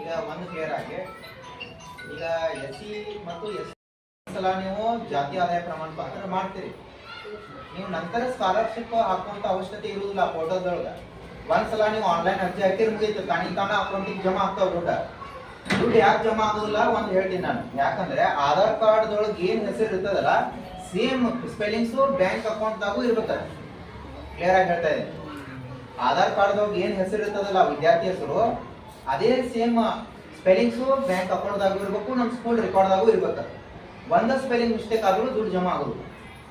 ಈಗ ಒಂದು ಕ್ಲಿಯರ್ ಆಗಿ, ಈಗ ಎಸ್ ಸಿ ಮತ್ತು ಎಸ್ ಸಲ ನೀವು ಜಾತಿ ಆದಾಯ ಪ್ರಮಾಣ ಪತ್ರ ಮಾಡ್ತೀರಿ. ನೀವು ನಂತರ ಸ್ಕಾಲರ್ಶಿಪ್ ಹಾಕುವಂತ ಅವಶ್ಯಕತೆ ಇರುವುದಿಲ್ಲ ಒಂದು ಸಲ ನೀವು ಆನ್ಲೈನ್ ಅರ್ಜಿ ಹಾಕಿರ್ ಮುಗೀತು ತಾನಿ ತಾನ ಅಕೌಂಟಿಗೆ ಜಮಾ ಆಗ್ತಾವ ದುಡ್ಡ. ದುಡ್ಡು ಯಾಕೆ ಜಮಾ ಆಗುದಿಲ್ಲ ಒಂದು ಹೇಳ್ತೀನಿ ನಾನು. ಯಾಕಂದ್ರೆ ಆಧಾರ್ ಕಾರ್ಡ್ ದೊಳಗೆ ಏನ್ ಹೆಸರು ಇರ್ತದಲ್ಲ ಸೇಮ್ ಸ್ಪೆಲ್ಲಿಂಗ್ಸ್ ಬ್ಯಾಂಕ್ ಅಕೌಂಟ್ದಾಗೂ ಇರುತ್ತೆ. ಕ್ಲಿಯರ್ ಆಗಿ ಹೇಳ್ತಾ ಇದ್ದೀನಿ ಆಧಾರ್ ಕಾರ್ಡ್ದೊಳಗೆ ಏನ್ ಹೆಸರು ಇರ್ತದಲ್ಲ ವಿದ್ಯಾರ್ಥಿ ಹೆಸರು ಅದೇ ಸೇಮ್ ಸ್ಪೆಲ್ಲಿಂಗ್ಸು ಬ್ಯಾಂಕ್ ಅಕೌಂಟ್ದಾಗೂ ಇರಬೇಕು ನಮ್ಮ ಸ್ಕೂಲ್ ರೆಕಾರ್ಡ್ದಾಗೂ ಇರ್ಬೇಕು. ಒಂದ ಸ್ಪೆಲ್ಲಿಂಗ್ ಮಿಸ್ಟೇಕ್ ಆದರೂ ದುಡ್ಡು ಜಮಾ ಆಗೋದು.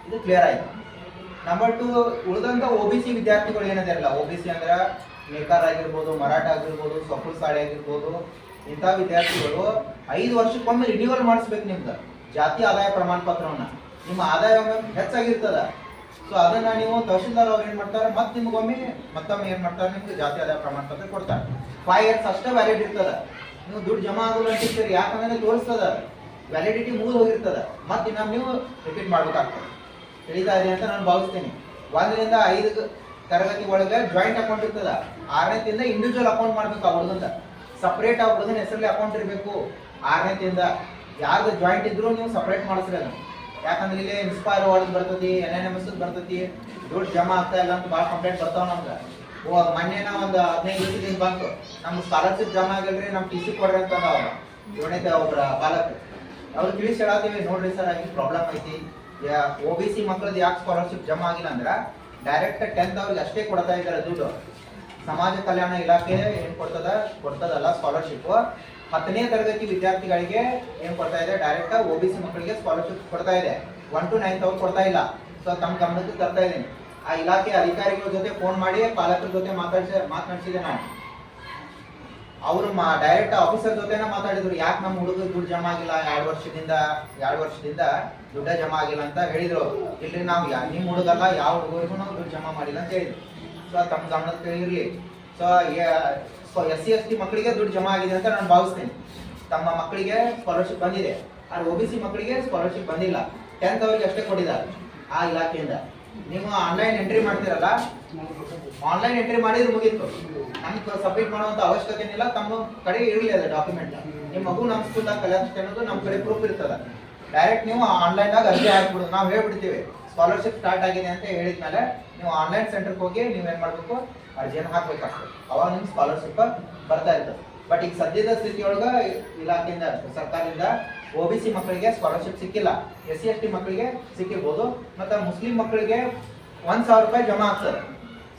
ಇದು ಕ್ಲಿಯರ್ ಆಯಿತು. ನಂಬರ್ ಟು ಉಳಿದಂತ ಒ ಬಿ ಸಿ ವಿದ್ಯಾರ್ಥಿಗಳು ಏನಿದಾರಲ್ಲ ಒ ಬಿ ಸಿ ಅಂದ್ರೆ ನೇಕಾರ ಆಗಿರ್ಬೋದು, ಮರಾಠ ಆಗಿರ್ಬೋದು ಸೊಪ್ಪು ಸಾಳೆ ಆಗಿರ್ಬೋದು, ಇಂಥ ವಿದ್ಯಾರ್ಥಿಗಳು ಐದು ವರ್ಷಕ್ಕೊಮ್ಮೆ ರಿನ್ಯೂವಲ್ ಮಾಡಿಸ್ಬೇಕು ನಿಮ್ದು. ಜಾತಿ ಆದಾಯ ಪ್ರಮಾಣ ಪತ್ರವನ್ನ ನಿಮ್ಮ ಆದಾಯ ಹೆಚ್ಚಾಗಿರ್ತದ. ಸೊ ಅದನ್ನ ನೀವು ತಹಶೀಲ್ದಾರ್ ಅವ್ರು ಏನ್ ಮಾಡ್ತಾರೆ? ಮತ್ತೆ ನಿಮ್ಗೊಮ್ಮೆ ಮತ್ತೊಮ್ಮೆ ಏನ್ ಮಾಡ್ತಾರೆ? ನಿಮ್ಗೆ ಜಾತಿ ಆದಾಯ ಪ್ರಮಾಣ ಪತ್ರ ಕೊಡ್ತಾರೆ. ಫೈವ್ ಇಯರ್ಸ್ ಅಷ್ಟೇ ವ್ಯಾಲಿಡ್ ಇರ್ತದ. ನೀವು ದುಡ್ಡು ಜಮಾ ಆಗಲ್ಲ ಅಂತಿರ್ತೀರಿ ಯಾಕಂದ್ರೆ ತೋರಿಸ್ತದ. ವ್ಯಾಲಿಡಿಟಿ ಮೂರು ಹೋಗಿರ್ತದ. ಮತ್ತೆ ಇನ್ನೊಮ್ಮೆ ನೀವು ರಿಪೀಟ್ ಮಾಡ್ಬೇಕಾಗ್ತದೆ. ತಿಳಿತಾ ಇದೆ ಅಂತ ನಾನು ಭಾವಿಸ್ತೀನಿ. ಒಂದರಿಂದ ಐದು ತರಗತಿ ಒಳಗೆ ಜಾಯಿಂಟ್ ಅಕೌಂಟ್ ಇರ್ತದ. ಆರನೇತಿಂದ ಇಂಡಿವಿಜುವಲ್ ಅಕೌಂಟ್ ಮಾಡ್ಬೇಕು ಆ ಹುಡುಗಂದ ಸಪ್ರೇಟ್ ಆ ಹುಡುಗನ ಹೆಸರಲ್ಲಿ ಅಕೌಂಟ್ ಇರಬೇಕು. ಆರನೇತಿಂದ ಯಾರ್ದು ಜಾಯಿಂಟ್ ಇದ್ರು ನೀವು ಸಪ್ರೇಟ್ ಮಾಡಿಸ್ರಿ ಅದನ್ನ. ಯಾಕಂದ್ರೆ ಇಲ್ಲಿ ಇನ್ಸ್ಪೈರ್ ಅವಾರ್ಡ್ ಬರ್ತೈತಿ ಎನ್ ಎನ್ ಎಂ ಎಸ್ ಬರ್ತೈತಿ, ದುಡ್ಡು ಜಮಾ ಆಗ್ತಾ ಇಲ್ಲ ಅಂತ ಭಾಳ ಕಂಪ್ಲೇಂಟ್ ಬರ್ತಾವ ನಮ್ಗೆ. ಓ ಮೊನ್ನೆನ ಒಂದು ಹದಿನೈದು ದಿವಸದಿಂದ ಬಂತು. ನಮ್ಗೆ ಸ್ಕಾಲರ್ಶಿಪ್ ಜಮಾ ಆಗಿಲ್ರಿ, ನಮ್ ಟಿ ಸಿ ಕೊಡ್ರಿ ಅಂತ ಅವ್ರು. ಏಳನೇ ಒಬ್ರ ಬಾಲಕ. ಅವ್ರು ತಿಳಿಸಿ ಹೇಳಾತೀವಿ, ನೋಡ್ರಿ ಸರ್ ಈ ಪ್ರಾಬ್ಲಮ್ ಐತಿ. ಓ ಬಿ ಸಿ ಮಕ್ಕಳದ್ದು ಯಾಕೆ ಸ್ಕಾಲರ್ಶಿಪ್ ಜಮಾ ಆಗಿಲ್ಲ ಅಂದ್ರೆ ಡೈರೆಕ್ಟ್ ಟೆಂತ್ ಅವ್ರಿಗೆ ಅಷ್ಟೇ ಕೊಡ್ತಾ ಇದ್ದಾರೆ ದುಡ್ಡು. ಸಮಾಜ ಕಲ್ಯಾಣ ಇಲಾಖೆ ಏನು ಕೊಡ್ತದ? ಕೊಡ್ತದಲ್ಲ ಸ್ಕಾಲರ್ಶಿಪ್ ಹತ್ತನೇ ತರಗತಿ ವಿದ್ಯಾರ್ಥಿಗಳಿಗೆ ಏನು ಕೊಡ್ತಾ ಇದೆ? ಡೈರೆಕ್ಟ್ ಒ ಬಿ ಸಿ ಮಕ್ಕಳಿಗೆ ಸ್ಕಾಲರ್ಶಿಪ್ ಕೊಡ್ತಾ ಇದೆ. ಒನ್ ಟು ನೈನ್ ಅವ್ರು ಕೊಡ್ತಾ ಇಲ್ಲ. ಸೊ ತಮ್ಮ ಗಮನಕ್ಕೆ ತರ್ತಾ ಇದ್ದೀನಿ. ಆ ಇಲಾಖೆ ಅಧಿಕಾರಿಗಳ ಜೊತೆ ಫೋನ್ ಮಾಡಿ, ಪಾಲಕರ ಜೊತೆ ಮಾತಾಡ್ಸ ಮಾತನಾಡಿಸಿದೆ ನಾನು. ಅವರು ಮಾ ಡೈರೆಕ್ಟ್ ಆಫೀಸರ್ ಜೊತೆನ ಮಾತಾಡಿದ್ರು. ಯಾಕೆ ನಮ್ಮ ಹುಡುಗ ದುಡ್ಡು ಜಮಾ ಆಗಿಲ್ಲ? ಎರಡು ವರ್ಷದಿಂದ ಎರಡು ವರ್ಷದಿಂದ ದುಡ್ಡ ಜಮಾ ಆಗಿಲ್ಲ ಅಂತ ಹೇಳಿದ್ರು. ಇಲ್ರಿ, ನಾವು ನಿಮ್ಮ ಹುಡುಗಲ್ಲ, ಯಾವ ಹುಡುಗರಿಗೂ ನಾವು ದುಡ್ಡು ಜಮಾ ಮಾಡಿಲ್ಲ ಅಂತ ಹೇಳಿದ್ರು. ಸೊ ತಮ್ಮ ಗಮನಕ್ಕೆ ಇರಲಿ. So S C S T ಮಕ್ಕಳಿಗೆ ದುಡ್ಡು ಜಮಾ ಆಗಿದೆ ಅಂತ ನಾನು ಭಾವಿಸ್ತೇನೆ. ತಮ್ಮ ಮಕ್ಕಳಿಗೆ ಸ್ಕಾಲರ್ಶಿಪ್ ಬಂದಿದೆ. ಆದ್ರೆ ಒ ಬಿ ಸಿ ಮಕ್ಕಳಿಗೆ ಸ್ಕಾಲರ್ಶಿಪ್ ಬಂದಿಲ್ಲ. ಟೆಂತ್ ಅವರಿಗೆ ಅಷ್ಟೇ ಕೊಟ್ಟಿದ್ದಾರೆ ಆ ಇಲಾಖೆಯಿಂದ. ನೀವು ಆನ್ಲೈನ್ ಎಂಟ್ರಿ ಮಾಡ್ತೀರಲ್ಲ? ಆನ್ಲೈನ್ ಎಂಟ್ರಿ ಮಾಡಿದ್ರೆ ಮುಗೀತು. ನಮ್ಗೆ ಸಬ್ಮಿಟ್ ಮಾಡುವಂತ ಅವಶ್ಯಕತೆ ಏನಿಲ್ಲ ತಮ್ಮ ಕಡೆ ಇರಲಿ ಅದು ಡಾಕ್ಯುಮೆಂಟ್ ನಿಮ್ಮ ಮಗು ನಮ್ಮ ಸ್ಕೂಲ್ದಾಗ ಕಲಿಯಕ್ಕೆ ಅನ್ನೋದು ನಮ್ಮ ಕಡೆ ಪ್ರೂಫ್ ಇರ್ತದ. ಡೈರೆಕ್ಟ್ ನೀವು ಆನ್ಲೈನ್ದಾಗ ಅರ್ಜಿ ಹಾಕ್ಬಿಡುದು ನಾವು ಹೇಳ್ಬಿಡ್ತೀವಿ. ಸ್ಕಾಲರ್ಶಿಪ್ ಸ್ಟಾರ್ಟ್ ಆಗಿದೆ ಅಂತ ಹೇಳಿದ ಮೇಲೆ ನೀವು ಆನ್ಲೈನ್ ಸೆಂಟರ್ಗೆ ಹೋಗಿ ನೀವೇನು ಮಾಡ್ಬೇಕು? ಅರ್ಜಿಯನ್ನು ಹಾಕ್ಬೇಕಾಗ್ತದೆ. ಅವಾಗ ನಿಮ್ಗೆ ಸ್ಕಾಲರ್ಶಿಪ್ ಬರ್ತಾ ಇರ್ತದೆ. ಬಟ್ ಈಗ ಸದ್ಯದ ಸ್ಥಿತಿಯೊಳಗ ಇಲಾಖೆಯಿಂದ, ಸರ್ಕಾರದಿಂದ ಒ ಬಿ ಸಿ ಮಕ್ಕಳಿಗೆ ಸ್ಕಾಲರ್ಶಿಪ್ ಸಿಕ್ಕಿಲ್ಲ. ಎಸ್ ಸಿ ಎಸ್ ಟಿ ಮಕ್ಕಳಿಗೆ ಸಿಕ್ಕಿರ್ಬೋದು. ಮತ್ತೆ ಮುಸ್ಲಿಂ ಮಕ್ಕಳಿಗೆ ಒಂದ್ ಸಾವಿರ ರೂಪಾಯಿ ಜಮಾ ಆಗ್ತದೆ.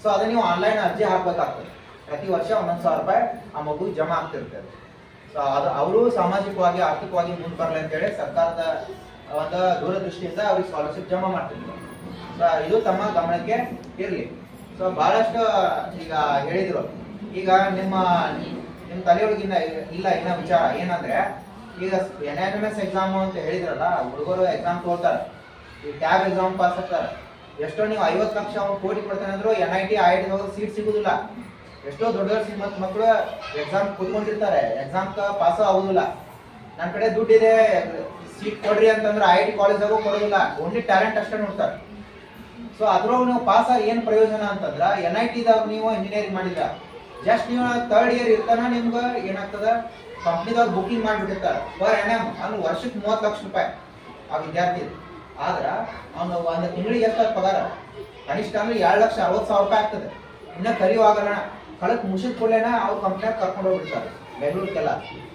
ಸೊ ಅದನ್ನ ನೀವು ಆನ್ಲೈನ್ ಅರ್ಜಿ ಹಾಕ್ಬೇಕಾಗ್ತದೆ. ಪ್ರತಿ ವರ್ಷ ಒಂದೊಂದು ಸಾವಿರ ರೂಪಾಯಿ ಆ ಮಗು ಜಮಾ ಆಗ್ತಿರ್ತದೆ. ಸೊ ಅದು ಅವರು ಸಾಮಾಜಿಕವಾಗಿ, ಆರ್ಥಿಕವಾಗಿ ಮುಂದೆ ಬರಲಿ ಅಂತೇಳಿ ಸರ್ಕಾರದ ಒಂದು ದೂರದೃಷ್ಟಿಯಿಂದ ಅವ್ರಿಗೆ ಸ್ಕಾಲರ್ಶಿಪ್ ಜಮಾ ಮಾಡ್ತಿದ್ರು ಸೊ ಇದು ತಮ್ಮ ಗಮನಕ್ಕೆ ಇರಲಿ. ಸೊ ಬಹಳಷ್ಟು ಈಗ ಹೇಳಿದ್ರು. ಈಗ ನಿಮ್ಮ ನಿಮ್ಮ ತಲೆಯೊಳಗಿನ್ನ ಇಲ್ಲ ಇನ್ನ ವಿಚಾರ ಏನಂದ್ರೆ, ಈಗ N N M S exam ಅಂತ ಹೇಳಿದ್ರಲ್ಲ, ಹುಡುಗರು ಎಕ್ಸಾಮ್ ತೋರ್ತಾರೆ. ಈ ಟ್ಯಾಬ್ ಎಕ್ಸಾಮ್ ಪಾಸ್ ಆಗ್ತಾರೆ. ಎಷ್ಟೋ ನೀವು ಐವತ್ತು ಲಕ್ಷ ಕೋಟಿ ಕೊಡ್ತಾನೆ ಅಂದ್ರು N I T I T seat ಸಿಗುದಿಲ್ಲ. ಎಷ್ಟೋ ದೊಡ್ಡ ದೊಡ್ಡ ಶ್ರೀಮಂತ ಮಕ್ಕಳು ಎಕ್ಸಾಮ್ ಕೂತ್ಕೊಂಡಿರ್ತಾರೆ. ಎಕ್ಸಾಮ್ ಪಾಸ್ ಆಗುದಿಲ್ಲ. ನನ್ನ ಕಡೆ ದುಡ್ಡಿದೆ. ಸೀಟ್ ಕೊಡ್ರಿ ಅಂತಂದ್ರೆ ಐ ಐ ಟಿ ಕಾಲೇಜಾಗೂ ಕೊಡೋದಿಲ್ಲ. ಓನ್ಲಿ ಟ್ಯಾಲೆಂಟ್ ಅಷ್ಟೇ ನೋಡ್ತಾರೆ. ಸೊ ಅದ್ರೊಳಗೆ ನೀವು ಪಾಸ್ ಆಗಿ ಏನು ಪ್ರಯೋಜನ ಅಂತಂದ್ರೆ ಎನ್ ಐ ಟಿದಾಗ ನೀವು ಇಂಜಿನಿಯರಿಂಗ್ ಮಾಡಿದ್ರ. ಜಸ್ಟ್ ನೀವು ಥರ್ಡ್ ಇಯರ್ ಇರ್ತಾನ ನಿಮ್ಗೆ ಏನಾಗ್ತದ? ಕಂಪ್ನಿದಾಗ ಬುಕಿಂಗ್ ಮಾಡಿಬಿಟ್ಟಿರ್ತಾರೆ. ಪರ್ ಎನ್ ಎಂ ಅಂದ್ರೆ ವರ್ಷಕ್ಕೆ ಮೂವತ್ತು ಲಕ್ಷ ರೂಪಾಯಿ ಆ ವಿದ್ಯಾರ್ಥಿ. ಆದ್ರೆ, ಅವನು ಒಂದು ತಿಂಗಳಿಗೆ ಎಷ್ಟು ಪಗಾರ? ಕನಿಷ್ಠ ಅಂದ್ರೆ ಎರಡು ಲಕ್ಷ ಅರವತ್ತು ಸಾವಿರ ರೂಪಾಯಿ ಆಗ್ತದೆ. ಇನ್ನ ಕಲಿಯುವಾಗಣ ಕಳಕ್ ಮುಗಿಸಿದ ಕೂಡಲೇನ ಅವ್ರ ಕಂಪ್ನಿಯಾಗ ಕರ್ಕೊಂಡು ಹೋಗ್ಬಿಡ್ತಾರೆ. ಬೆಂಗಳೂರಿಗೆಲ್ಲ.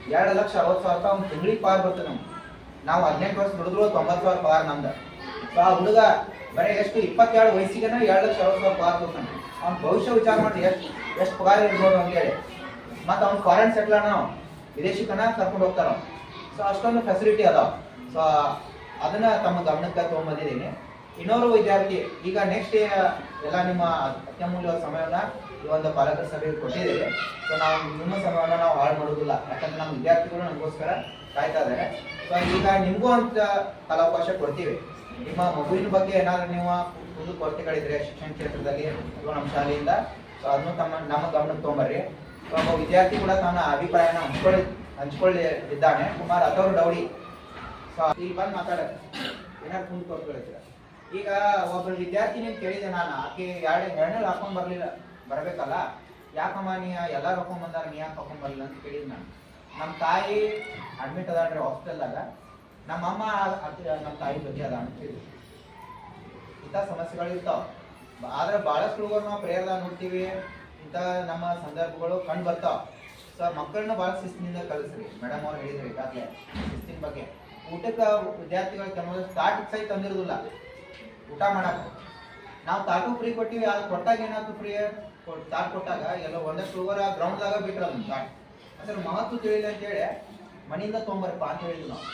ಎರಡು ಲಕ್ಷ ಅರವತ್ತು ಸಾವಿರ ರೂಪಾಯಿ ಅವ್ನು ತಿಂಗಳಿಗೆ ಪಗಾರ ಬರ್ತದೆ ನಮ್ಗೆ ನಾವು ಹದಿನೆಂಟು ವರ್ಷ ದುಡಿದ್ರು ತೊಂಬತ್ತು ಸಾವಿರ ಪಗಾರ ನಮ್ದು. ಸೊ ಆ ಹುಡುಗ ಬರೀ ಎಷ್ಟು ಇಪ್ಪತ್ತೆರಡು ವಯಸ್ಸಿಗೆನ ಎರಡು ಲಕ್ಷ ಅರವತ್ತು ಸಾವಿರ ಪಗಾರ ಅವ್ನ ಭವಿಷ್ಯ ವಿಚಾರ ಮಾಡಿ ಎಷ್ಟು ಎಷ್ಟು ಪಗಾರ ಇರ್ಬೋದು ಅಂತೇಳಿ. ಮತ್ತು ಅವ್ನು ಫಾರಿನ್ ಸೆಟ್ಲ ನಾವು ವಿದೇಶಿಕನ ಕರ್ಕೊಂಡು ಹೋಗ್ತಾರ ಸೊ ಅಷ್ಟೊಂದು ಫೆಸಿಲಿಟಿ ಅದಾವ. ಸೊ ಅದನ್ನ ತಮ್ಮ ಗಮನಕ್ಕೆ ತಗೊಂಡ್ಬಂದಿದ್ದೀನಿ ಇನ್ನೋರು ವಿದ್ಯಾರ್ಥಿ, ಈಗ ನೆಕ್ಸ್ಟ್ ಎಲ್ಲ ನಿಮ್ಮ ಅತ್ಯಮೂಲ್ಯ ಸಮಯವನ್ನು ಈ ಒಂದು ಪಾಲಕರ ಸಭೆಗೆ ಕೊಟ್ಟಿದ್ದೀವಿ. ಸೊ ನಾವು ನಿಮ್ಮ ಸಮಯವನ್ನು ನಾವು ಹಾಳು ಮಾಡೋದಿಲ್ಲ. ಯಾಕಂದ್ರೆ ನಮ್ಮ ವಿದ್ಯಾರ್ಥಿಗಳು ನಮಗೋಸ್ಕರ ಕಾಯ್ತಾ ಇದ್ದಾರೆ ಸೊ ಈಗ ನಿಮಗೂ ಅಂತ ಕಾಲಾವಕಾಶ ಕೊಡ್ತೀವಿ. ನಿಮ್ಮ ಮಗುವಿನ ಬಗ್ಗೆ ಏನಾದ್ರು ನೀವು ಕುಂದು ಕೊರತೆಗಳಿದ್ರೆ ಶಿಕ್ಷಣ ಕ್ಷೇತ್ರದಲ್ಲಿ ಅಥವಾ ನಮ್ಮ ಶಾಲೆಯಿಂದ ಸೊ ಅದನ್ನು ತಮ್ಮ, ನಮ್ಮ ಗಮನಕ್ಕೆ ತೊಗೊಂಬರ್ರಿ. ಸೊ ಒಬ್ಬ ವಿದ್ಯಾರ್ಥಿ ಕೂಡ ತನ್ನ ಅಭಿಪ್ರಾಯನ ಹಂಚ್ಕೊಳ್ಳಿ ಇದ್ದಾನೆ ಕುಮಾರ್ ಅಥವ್ರ ಡೌಡಿ. ಸೊ ಇಲ್ಲಿ ಬಂದು ಮಾತಾಡೋದು ಏನಾದ್ರು ಕುಂದು ಕೊರತೆಗಳಿದ್ರೆ ಈಗ ಒಬ್ಬ ವಿದ್ಯಾರ್ಥಿ ನೀವು ಕೇಳಿದೆ ನಾನು, ಆಕೆ ಎರಡು ಎರಡನೇ ಹಾಕೊಂಡ್ ಬರ್ಲಿಲ್ಲ, ಬರಬೇಕಲ್ಲ? ಯಾಕಮ್ಮ ನೀ ಎಲ್ಲಾರು ಹಾಕೊಂಡ್ ಬಂದಾರ, ನೀ ಯಾಕೆ ಹಾಕೊಂಡ್ ಬರ್ಲಿಲ್ಲ ಅಂತ ಕೇಳಿದ್ ನಾನು. ನಮ್ಮ ತಾಯಿ ಅಡ್ಮಿಟ್ ಅದಾಳ್ರಿ ಅಮ್ಮ ಅದ್- ನಮ್ಮ ತಾಯಿ ಬಗ್ಗೆ ಅದ ಅಂತ ಹೇಳಿ. ಇಂಥ ಸಮಸ್ಯೆಗಳು ಇರ್ತಾವ. ಆದ್ರೆ ಬಹಳಷ್ಟು ಹುಡುಗರು ನಾವು ಪ್ರೇಯರ್ದಾಗ ನೋಡ್ತೀವಿ. ಇಂಥ ನಮ್ಮ ಸಂದರ್ಭಗಳು ಕಂಡು ಬರ್ತಾವ. ಸೊ ಮಕ್ಕಳನ್ನ ಭಾಳ ಶಿಸ್ತಿನಿಂದ ಕಲಿಸ್ರಿ ಮೇಡಮ್ ಅವ್ರು ಹೇಳಿದ್ರಿ ಈಗಾಗಲೇ ಶಿಸ್ತಿನ ಬಗ್ಗೆ. ಊಟಕ್ಕೆ ವಿದ್ಯಾರ್ಥಿಗಳು ಕೆಲವೊಂದು ಸ್ಟಾರ್ಟ್ ಸಹಿತ ತಂದಿರೋದಿಲ್ಲ. ಊಟ ಮಾಡಕ್ಕ ನಾವು ತಾಟು ಫ್ರೀ ಕೊಟ್ಟಿವಿ ಅದು ಕೊಟ್ಟಾಗ ಏನಾಯ್ತು ಫ್ರೀ ತಾಟ್ ಕೊಟ್ಟಾಗ ಎಲ್ಲ ಒಂದಷ್ಟು ಹುಡುಗರ ಗ್ರೌಂಡ್ದಾಗ ಬಿಟ್ರಲ್ಲ ತಾಟ್. ಅದ್ರ ಮಹತ್ವ ತಿಳಿಲಿ ಅಂತ ಹೇಳಿ ಮನೆಯಿಂದ ತೊಗೊಂಬರಪ್ಪ ಅಂತ ಹೇಳಿದ್ವಿ ನಾವು.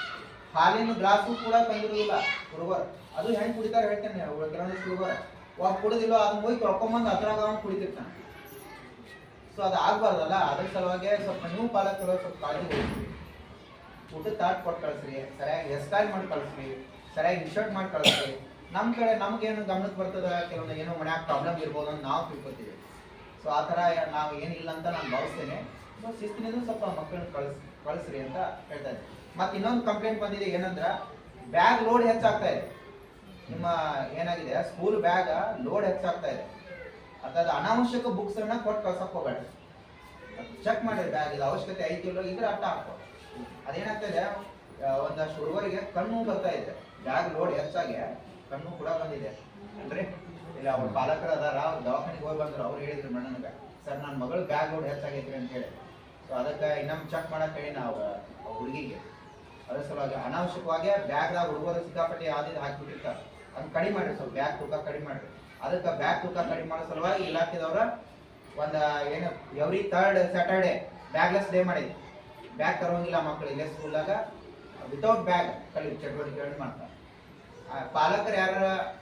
ಹಾಲಿನ ಗ್ಲಾಸು ಕೂಡ ತಂದಿರೋದಿಲ್ಲ ಹುಡುಗರು ಅದು ಹೆಂಗೆ ಕುಡಿತಾರೆ ಹೇಳ್ತೇನೆ ಕೆಲವೊಂದು ಹುಡುಗರು ಒಬ್ಬ ಕುಡಿದಿಲ್ಲ ಅದನ್ನ ಹೋಗಿ ತೊಳ್ಕೊಂಬಂದು ಅದ್ರಾಗ ಕುಡಿತಿರ್ತಾನೆ. ಸೊ ಅದು ಆಗ್ಬಾರ್ದಲ್ಲ, ಅದ್ರ ಸಲುವಾಗಿ ಸ್ವಲ್ಪ ನೀವು ಪಾಲಕರು ಸ್ವಲ್ಪ ಕಾಳಜಿ ವಹಿಸ್ರಿ ಊಟದ ತಾಟ್ ಕೊಟ್ಟು ಕಳಿಸ್ರಿ, ಸರಿಯಾಗಿ ಹೇರ್ ಮಾಡಿ ಕಳಿಸ್ರಿ, ಸರಿಯಾಗಿ ಇನ್ಶರ್ಟ್ ಮಾಡಿ ಕಳಿಸ್ರಿ. ನಮ್ಮ ಕಡೆ ನಮ್ಗೇನು ಗಮನಕ್ಕೆ ಬರ್ತದ, ಕೆಲವೊಂದು ಏನೋ ಮನ್ಯಾಗ ಪ್ರಾಬ್ಲಮ್ ಇರ್ಬೋದು ಅಂತ ನಾವು ತಿಳ್ಕೊತೀವಿ. ಸೊ ಆ ಥರ ನಾವು ಏನಿಲ್ಲ ಅಂತ ನಾನು ಭಾವಿಸ್ತೇನೆ. ಸೊ ಶಿಸ್ತಿನಿಂದ ಸ್ವಲ್ಪ ಮಕ್ಕಳನ್ನ ಕಳಿಸ್, ಕಳಿಸ್ರಿ ಅಂತ ಹೇಳ್ತಾ ಇದ್ದೆ. ಮತ್ತೆ ಇನ್ನೊಂದು ಕಂಪ್ಲೇಂಟ್ ಬಂದಿದೆ, ಏನಂದ್ರ ಬ್ಯಾಗ್ ಲೋಡ್ ಹೆಚ್ಚಾಗ್ತಾ ಇದೆ. ನಿಮ್ಮ ಏನಾಗಿದೆ ಸ್ಕೂಲ್ ಬ್ಯಾಗ್ ಲೋಡ್ ಹೆಚ್ಚಾಗ್ತಾ ಇದೆ. ಅರ್ಥಾತ್ ಅನಾವಶ್ಯಕ ಬುಕ್ಸ್ ಅನ್ನ ಕೊಟ್ಟು ಕಳ್ಸಕ್ ಹೋಗ್ಬೇಡ. ಚೆಕ್ ಮಾಡಿದ್ರೆ ಬ್ಯಾಗ್ ಇದು ಅವಶ್ಯಕತೆ ಐತಿಲ್ಲೋ ಇದ್ರೆ ಅರ್ಥ ಹಾಕೋ ಅದೇನಾಗ್ತಾ ಇದೆ ಒಂದಷ್ಟು ಹುಡುಗರಿಗೆ ಕಣ್ಣು ಬರ್ತಾ ಇದೆ. ಬ್ಯಾಗ್ ಲೋಡ್ ಹೆಚ್ಚಾಗಿ ಕಣ್ಣು ಕೂಡ ಬಂದಿದೆ. ಅಂದ್ರೆ, ಇಲ್ಲ, ಅವ್ರ ಪಾಲಕರು ಅದಾರ, ಅವ್ರು ದವಾಖಾನೆಗೆ ಹೋಗಿ ಬಂದ್ರು, ಅವ್ರು ಹೇಳಿದ್ರು ಮೇಡಮ್ಗೆ ಸರ್ ನನ್ನ ಮಗಳು ಬ್ಯಾಗ್ ಲೋಡ್ ಹೆಚ್ಚಾಗೈತ್ರಿ ಅಂತ ಹೇಳಿ. ಸೊ ಅದಕ್ಕೆ ಇನ್ನೊಮ್ಮೆ ಚೆಕ್ ಮಾಡಕ್ಕೆ ಹೇಳಿ ನಾವು ಹುಡುಗಿಗೆ. ಅದ್ರ ಸಲುವಾಗಿ ಅನಾವಶ್ಯಕವಾಗಿ ಬ್ಯಾಗ್ದಾಗ ಹುಡುಗರು ಸಿಕ್ಕಾಪಟ್ಟೆ ಯಾವ್ದು ಹಾಕಿಬಿಟ್ಟಿರ್ತಾರ. ಅದನ್ನ ಕಡಿಮೆ ಮಾಡಿರಿ, ಸ್ವಲ್ಪ ಬ್ಯಾಗ್ ತೂಕ ಕಡಿಮೆ ಮಾಡಿರಿ. ಅದಕ್ಕೆ ಬ್ಯಾಗ್ ತೂಕ ಕಡಿಮೆ ಮಾಡೋ ಸಲುವಾಗಿ ಇಲಾಖೆದವ್ರ ಒಂದ, ಏನು every third Saturday bagless day ಮಾಡಿದ್ವಿ ಬ್ಯಾಗ್ ತರೋಂಗಿಲ್ಲ ಇಲ್ಲೇ ಸ್ಕೂಲ್ದಾಗ ವಿತೌಟ್ ಬ್ಯಾಗ್ ಕಲಿ ಚಟುವಟಿಕೆಗಳನ್ನ ಮಾಡ್ತಾರೆ. ಪಾಲಕರು ಯಾರ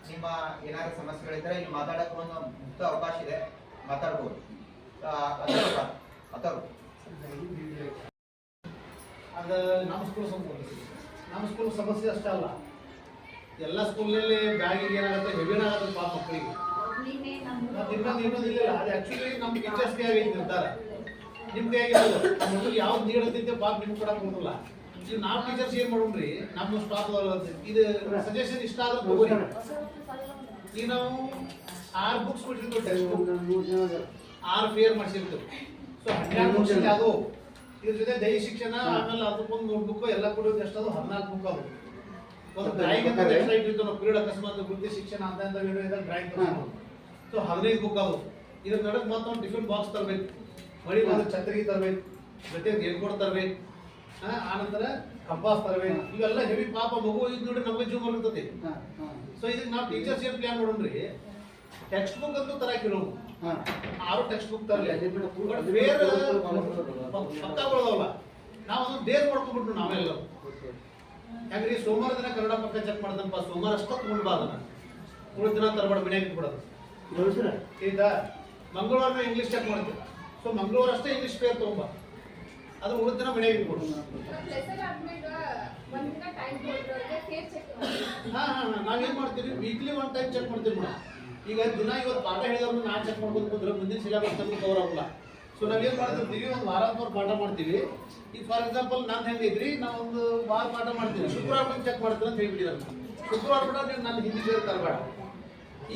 ನಿಮ್ಮ ಏನಾದ್ರು ಸಮಸ್ಯೆಗಳಿದ್ರೆ ಇಲ್ಲಿ ಮಾತಾಡಕ್ಕೆ ಒಂದು ಮುಕ್ತ ಅವಕಾಶ ಇದೆ. ಮಾತಾಡ್ಬೋದು. ಅಥರ್ವ. ಅದು ನಮ್ಮ ಸ್ಕೂಲ್ ಸಮಸ್ಯೆ. ನಮ್ಮ ಸ್ಕೂಲ್ ಸಮಸ್ಯೆ ಅಷ್ಟೇ ಅಲ್ಲ. ಎಲ್ಲ ಸ್ಕೂಲ್ನಲ್ಲಿ ಬ್ಯಾಗಿಗೆ ಏನಾಗುತ್ತೆ? ಹೆವಿನ ಆಗುತ್ತೆ ಪಾಪ ಮಕ್ಕಳಿಗೆ. ಇನ್ನೊಂದು ಇನ್ನೊಂದು ಇಲ್ಲ ಅದು ಆಕ್ಚುಲಿ ನಮ್ಮ ಟೀಚರ್ಸ್ ಕೈಯಾಗಿ ಇರ್ತಾರೆ ನಿಮ್ಗೆ ಕೈಯಾಗಿ ಮಕ್ಕಳಿಗೆ ಯಾವ್ದು ನೀಡುತ್ತಿದ್ದೆ ಪಾಪ ನಿಮ್ಗೆ ಕೊಡಕ್ಕೆ ಬರೋದಿಲ್ಲ ಈಗ ನಾವು ಟೀಚರ್ಸ್ ಏನು ಮಾಡೋಣ್ರಿ? ನಮ್ಮ ಸ್ಟಾಫ್ ಇದು ಸಜೆಷನ್ ಇಷ್ಟ ಆದ್ರೆ ತಗೋರಿ. ಈಗ ನಾವು ಆರು ಬುಕ್ಸ್ ಕೊಟ್ಟಿರ್ತೀವಿ ಟೆಕ್ಸ್ಟ್ ಬುಕ್ ಆರು ಫೇರ್ ಮಾಡಿಸಿರ್ತೀವಿ. ಹನ್ನೆರಡು ಬುಕ್ಸ್ ಅದು ಇದ್ರ ಜೊತೆ ದೈಹಿಕ ಶಿಕ್ಷಣ ಆಮೇಲೆ ಅದಕ್ಕೊಂದು ಬುಕ್ ಎಲ್ಲ ಕೊಡೋದು ಎಷ್ಟು ಅದು? ಹದಿನಾಲ್ಕು ಬುಕ್ ಅದು ಒಂದು ಡ್ರಾಯಿಂಗ್ ಅಂತ ನಾವು ಪೀರಿಯಡ್ ಅಕಸ್ಮಾತ್ ವೃತ್ತಿ ಶಿಕ್ಷಣ ಅಂತ ಅಂತ ಇದ್ದಾಗ ಡ್ರಾಯಿಂಗ್ ಸೊ ಹದಿನೈದು ಬುಕ್ ಅದು ಇದ್ರ ನಡಕ್ ಮತ್ತೊಂದು ಟಿಫಿನ್ ಬಾಕ್ಸ್ ತರಬೇಕು. ಮಳಿ ಛತ್ರಿ ತರಬೇಕು. ಜೊತೆ ರೇನ್ಕೋಟ್ ತರಬೇಕು. ಆನಂತರ ಕಂಪಾಸ್ ತರಬೇಕು. ಇವೆಲ್ಲ ಹೆವಿ ಪಾಪ ಮಗು ಇದು ನೋಡಿ ನಮಗೆ ಜೀವ ಬರ್ತದೆ ಸೊ ಇದಕ್ಕೆ ನಾವು ಟೀಚರ್ಸ್ ಏನು ಪ್ಲಾನ್ ಮಾಡೋಣ್ರಿ? ಟೆಕ್ಸ್ಟ್ ಬುಕ್ ಅಂತೂ ತರಕಿರೋ ಆರು ಟೆಕ್ಸ್ಟ್ ಬುಕ್ ತರಲಿ ಬಟ್ ಬೇರೆ ನಾವು ಅದನ್ನ ಬೇರೆ ಮಾಡ್ಕೊಂಡ್ಬಿಟ್ರು ನಾವೆಲ್ಲ. ಯಾಕಂದ್ರೆ ಸೋಮವಾರ ದಿನ ಕನ್ನಡ ಪಕ್ಕ ಚೆಕ್ ಮಾಡ್ದನಪ್ಪ. ಸೋಮವಾರ ಅಷ್ಟೊತ್ತು ತಗೊಂಡ್ ಮೂರು ಅದನ್ನ. ಉಳಿದ ದಿನ ತರಬಾರ್ದು ಮನ್ಯಾಗ ಬಿಡೋದು ಆಯ್ತಾ ಮಂಗಳವಾರ ಇಂಗ್ಲೀಷ್ ಚೆಕ್ ಮಾಡ್ತೀವಿ ಸೊ ಮಂಗಳವಾರ ಅಷ್ಟೇ ಇಂಗ್ಲೀಷ್ ಪೇರ್ ತಗೊಂಬ. ಅದು ಮೂರು ದಿನ ಮನ್ಯಾಗ ಇಟ್ಬಿಡು. ಹಾ ಹಾ ಹಾ. ನಾವೇನ್ ಮಾಡ್ತೀವಿ ವೀಕ್ಲಿ ಒನ್ ಟೈಮ್ ಚೆಕ್ ಮಾಡ್ತೀವಿ ಮೇಡಮ್ ಈಗ ದಿನ ಇವತ್ತು ಪಾಠ ಹೇಳಿದ್ರು ನಾನು ಚೆಕ್ ಮಾಡ್ಕೊಂಡು ಕುಂದ್ರೆ ಮುಂದಿನ ಸಿಲೆಬಸ್ ನಮ್ಗೆ ಕವರ್ ಆಗಲ್ಲ ಸೊ ನಾವೇನ್ ಮಾಡ್ತಿರ್ತೀವಿ? ಒಂದು ವಾರ ಅಥವಾ ಪಾಠ ಮಾಡ್ತೀವಿ. ಈಗ ಫಾರ್ ಎಕ್ಸಾಂಪಲ್ ನಾನು ಹೆಂಗೈತ್ರಿ ನಾವು ಒಂದು ವಾರ ಪಾಠ ಮಾಡ್ತೀನಿ ಶುಕ್ರವಾರ ಬಂದು ಚೆಕ್ ಮಾಡ್ತೀನಿ ಅಂತ ಹೇಳ್ಬಿಟ್ಟಿದ್ದಾರೆ ಶುಕ್ರವಾರ ಕೂಡ ನೀವು ನನ್ನ ಹಿಂದಿ ಬೇರೆ ತರಬೇಡ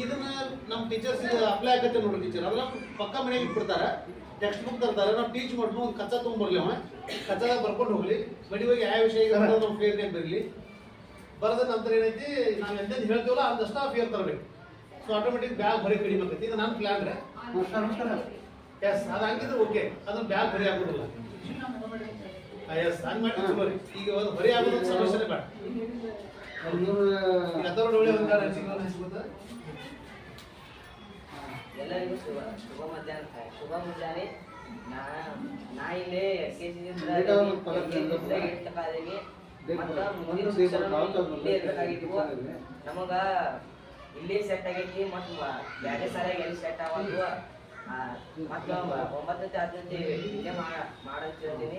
ಇದನ್ನ ನಮ್ಮ ಟೀಚರ್ಸ್ ಅಪ್ಲೈ ಆಗತ್ತೆ ನೋಡಿ ಟೀಚರ್ ಅದ್ರ ಪಕ್ಕ ಮನೆಗೆ ಇಟ್ಬಿಡ್ತಾರೆ. ಟೆಕ್ಸ್ಟ್ ಬುಕ್ ತರ್ತಾರೆ. ನಾವು ಟೀಚ್ ಮಾಡ್ಕೊಂಡು ಒಂದು ಕಚ್ಚಾ ತೊಗೊಂಡ್ಬರ್ಲಿ ಅವ ಕಚ್ಚಾದಾಗ ಬರ್ಕೊಂಡು ಹೋಗ್ಲಿ. ಬಡಿ ಹೋಗಿ ಯಾವ ವಿಷಯ ನಮ್ಮ ಫೇರ್ ಬರಲಿ. ಬರದ ನಂತರ ಏನೈತಿ? ನಾವು ಎಂತ ಹೇಳ್ತೀವಲ್ಲ ಅದಷ್ಟ ಫೇರ್ ತರಬೇಕು. ಸೊ ಆಟೋಮೆಟಿಕ್ ಬ್ಯಾಗ್ ಬರಿ ಕಡಿಮೆ ಆಗುತ್ತೆ. ಇದು ನನ್ನ ಪ್ಲಾನ್ ರೀ ಎಸ್ ಅದು ಹಂಗಿದ್ರೆ ಓಕೆ ಅದನ್ನ ಬ್ಯಾಗ್ ಹೊರೆ ಆಗೋದಿಲ್ಲ ಎಸ್ ಹಂಗೆ ಮಾಡಿ ಚಲೋ ರೀ ಈಗ ಒಂದು ಹೊರೆ ಆಗೋದು ಸಮಸ್ಯೆ ಬೇಡ. ಒಳ್ಳೆ ಒಂದು? ಎಲ್ಲರಿಗೂ ಶುಭ ಶುಭ ಮಧ್ಯಾಹ್ನ ಶುಭ ಮಧ್ಯಾಹ್ನ. ನಾ ನಾ ಇಲ್ಲಿ ಎಲ್ ಕೆ ಜಿ ಎಂಟು ಕಾಲಿಗೆ ಮತ್ತು ಮುಂದಿನ ಶಿಕ್ಷಣ ಇಲ್ಲೇ ನಮಗ ಇಲ್ಲಿ ಸೆಟ್ ಆಗೈತಿ ಮತ್ತು ಬ್ಯಾರೆ ಸಾಲಾಗಿ ಎಲ್ಲಿ ಸೆಟ್ ಆಗೋದು ಮತ್ತು ಒಂಬತ್ತನೇ ಹತ್ತನೇ ಇಲ್ಲೇ ಮಾಡಂತ ಹೇಳ್ತೀನಿ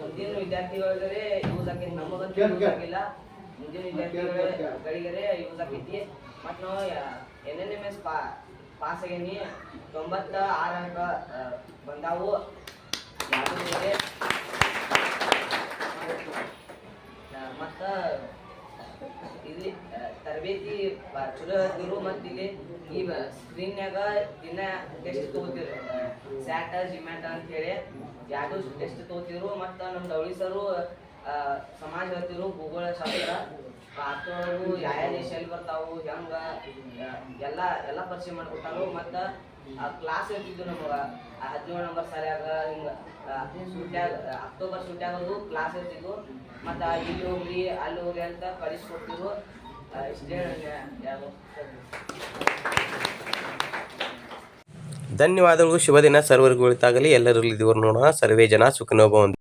ಮುಂದಿನ ವಿದ್ಯಾರ್ಥಿಗಳಿಗೆ ಯೂಸ್ ಆಕೈತಿ ನಮಗಂತೂ ಯೂಸ್ ಆಗಿಲ್ಲ. ಮುಂದಿನ ವಿದ್ಯಾರ್ಥಿಗಳಿಗೆ ಯೂಸ್ ಆಕೈತಿ. ಮತ್ತು ನಾವು ಎನ್ ಎನ್ ಎಂ ಎಸ್ ಪಾ ಪಾಸ್ ಆಗೇನಿ. ತೊಂಬತ್ತ ಆರು ಅಂಕ ಬಂದಾವು ಮತ್ತು ಇಲ್ಲಿ ತರಬೇತಿ ಚಲೋ ಹೇಳ್ತಿರು ಮತ್ತು ಇಲ್ಲಿ ಈ ಸ್ಕ್ರೀನ್ಯಾಗ ದಿನ ಟೆಸ್ಟ್ ತಗೋತಿರು ಸ್ಯಾಟ, ಜಿಮ್ಯಾಟ ಅಂತ ಹೇಳಿ ಎರಡು ಟೆಸ್ಟ್ ತಗೋತಿರು ಮತ್ತು ನಮ್ಮ ಡವಳಿ ಸರು ಸಮಾಜ ಹೇಳ್ತಿರು ಭೂಗೋಳ ಶಾಸ್ತ್ರ ರಾಷ್ಟ್ರಗಳು ಯಾವ ಯಾವ ದೇಶ ಎಲ್ಲಿ ಬರ್ತಾವು, ಹೆಂಗೆ ಎಲ್ಲ ಎಲ್ಲ ಪರಿಚಯ ಮಾಡ್ಕೊಟ್ಟಾರು. ಮತ್ತು ಕ್ಲಾಸ್ ಹೇಳ್ತಿದ್ದು ನಮಗೆ. ಹದಿನೇಳು ನಂಬರ್ ಸರಿಯಾಗ ಹಿಂಗೆ ಸೂಟ್ಯಾಗ ಅಕ್ಟೋಬರ್ ಸೂಟ್ಯಾಗದು ಕ್ಲಾಸ್ ಹೇಳ್ತಿದ್ವು ಮತ್ತು ಇಲ್ಲಿ ಹೋಗ್ರಿ ಅಲ್ಲಿ ಹೋಗ್ರಿ ಅಂತ ಕಳಿಸ್ಕೊಡ್ತಿದ್ರು ಆ, ಇಷ್ಟೇ ಯಾವುದು. ಧನ್ಯವಾದಗಳು. ಶುಭ ದಿನ. ಸರ್ವರಿಗೂ ಒಳಿತಾಗಲಿ ಎಲ್ಲರಲ್ಲಿ ದೇವರು ನೋಡೋಣ. ಸರ್ವೇ ಜನ ಸುಖನೋಭವಂತು